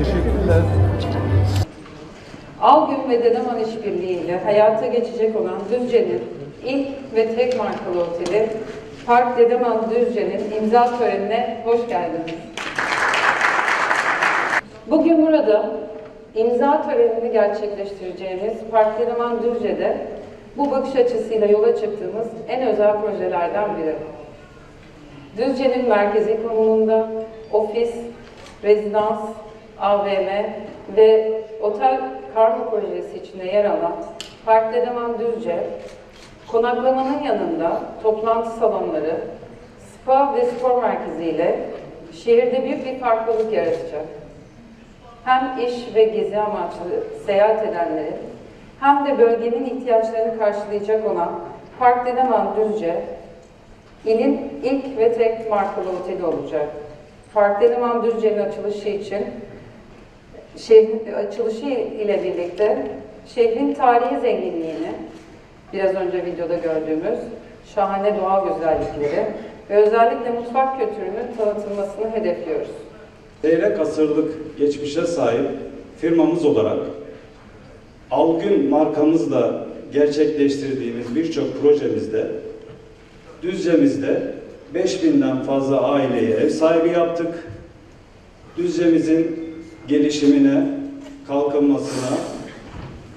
Teşekkürler. Algün ve Dedeman işbirliğiyle hayata geçecek olan Düzce'nin ilk ve tek markalı oteli Park Dedeman Düzce'nin imza törenine hoş geldiniz. Bugün burada imza törenini gerçekleştireceğimiz Park Dedeman Düzce'de bu bakış açısıyla yola çıktığımız en özel projelerden biri. Düzce'nin merkezi konumunda ofis, rezidans, AVM ve otel karma projesi içinde yer alan Park Dedeman Düzce, konaklamanın yanında toplantı salonları, spa ve spor merkeziyle şehirde büyük bir farklılık yaratacak. Hem iş ve gezi amaçlı seyahat edenlerin hem de bölgenin ihtiyaçlarını karşılayacak olan Park Dedeman Düzce, İlin ilk ve tek markalı oteli olacak. Park Deneman Düzce'nin açılışı için şehrin açılışı ile birlikte şehrin tarihi zenginliğini biraz önce videoda gördüğümüz şahane doğal güzellikleri ve özellikle mutfak kültürünün tanıtılmasını hedefliyoruz. Çeyrek asırlık geçmişe sahip firmamız olarak Algün markamızla gerçekleştirdiğimiz birçok projemizde Düzce'mizde 5000'den fazla aileye ev sahibi yaptık. Düzce'mizin gelişimine, kalkınmasına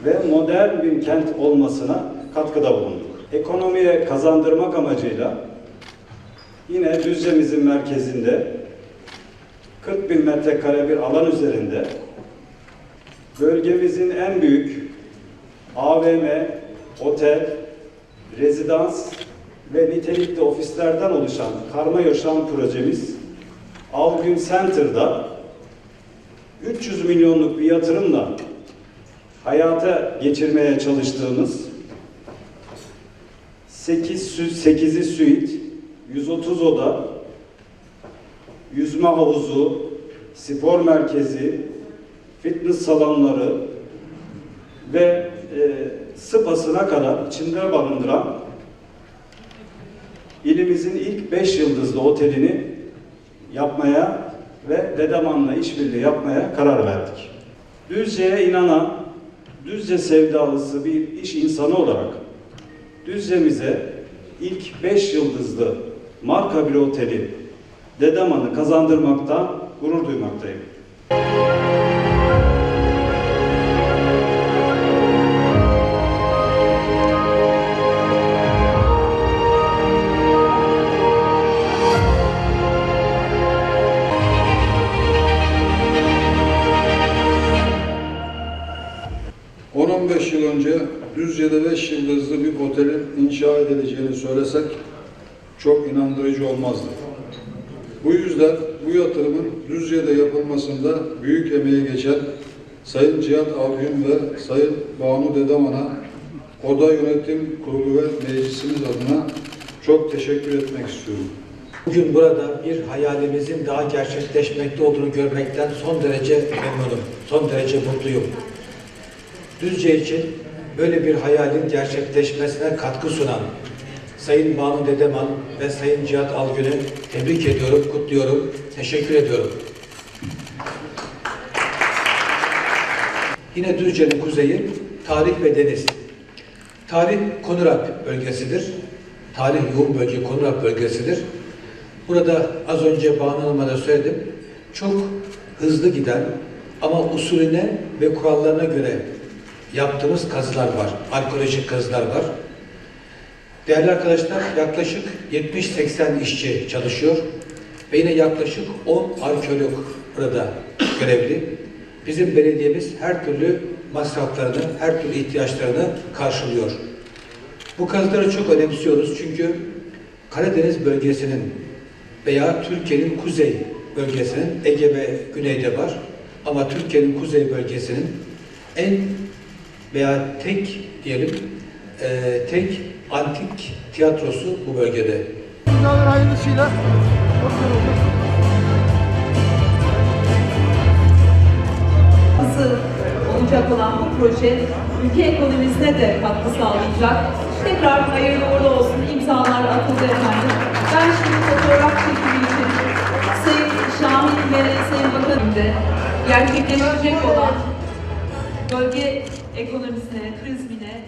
ve modern bir kent olmasına katkıda bulunduk. Ekonomiye kazandırmak amacıyla yine Düzce'mizin merkezinde 40 bin metrekare bir alan üzerinde bölgemizin en büyük AVM, otel, rezidans ve nitelikli ofislerden oluşan karma yaşam projemiz Algün Center'da 300 milyonluk bir yatırımla hayata geçirmeye çalıştığımız 8 8'i suite, 130 oda, yüzme havuzu, spor merkezi, fitness salonları ve e, spasına kadar içinde barındıran ilimizin ilk 5 yıldızlı otelini yapmaya ve Dedeman'la işbirliği yapmaya karar verdik. Düzce'ye inanan, Düzce sevdalısı bir iş insanı olarak Düzce'mize ilk 5 yıldızlı marka bir oteli Dedeman'ı kazandırmaktan gurur duymaktayım. 10-15 yıl önce Düzce'de 5 yıldızlı bir otelin inşa edileceğini söylesek çok inandırıcı olmazdı. Bu yüzden bu yatırımın Düzce'de yapılmasında büyük emeği geçen Sayın Cihat Avgün ve Sayın Banu Dedeman'a Oda Yönetim Kurulu ve Meclisimiz adına çok teşekkür etmek istiyorum. Bugün burada bir hayalimizin daha gerçekleşmekte olduğunu görmekten son derece memnunum, son derece mutluyum. Düzce için böyle bir hayalin gerçekleşmesine katkı sunan Sayın Banu Dedeman ve Sayın Cihat Algün'ü tebrik ediyorum, kutluyorum, teşekkür ediyorum. Yine Düzce'nin kuzeyi tarih ve deniz. Tarih Konurap bölgesidir. Tarih yoğun bölge Konurap bölgesidir. Burada az önce Banu Hanım'a da söyledim. Çok hızlı giden ama usulüne ve kurallarına göre yaptığımız kazılar var. Arkeolojik kazılar var. Değerli arkadaşlar yaklaşık 70-80 işçi çalışıyor ve yine yaklaşık 10 arkeolog burada görevli. Bizim belediyemiz her türlü masraflarını, her türlü ihtiyaçlarını karşılıyor. Bu kazıları çok önemsiyoruz çünkü Karadeniz bölgesinin veya Türkiye'nin kuzey bölgesinin Ege ve Güney'de var ama Türkiye'nin kuzey bölgesinin en veya tek diyelim e, tek antik tiyatrosu bu bölgede. Dünyalar hayırlısıyla kurtulurduk. katkısı olacak olan bu proje ülke ekonomisine de katkı sağlayacak. Tekrar hayırlı uğurlu olsun. İmzalar atıldı efendim. Ben şimdi fotoğraf çekimi için Sayın Şamil ve Sayın Bakanım da gerçekleşecek olan bölge ekonomisine, turizmine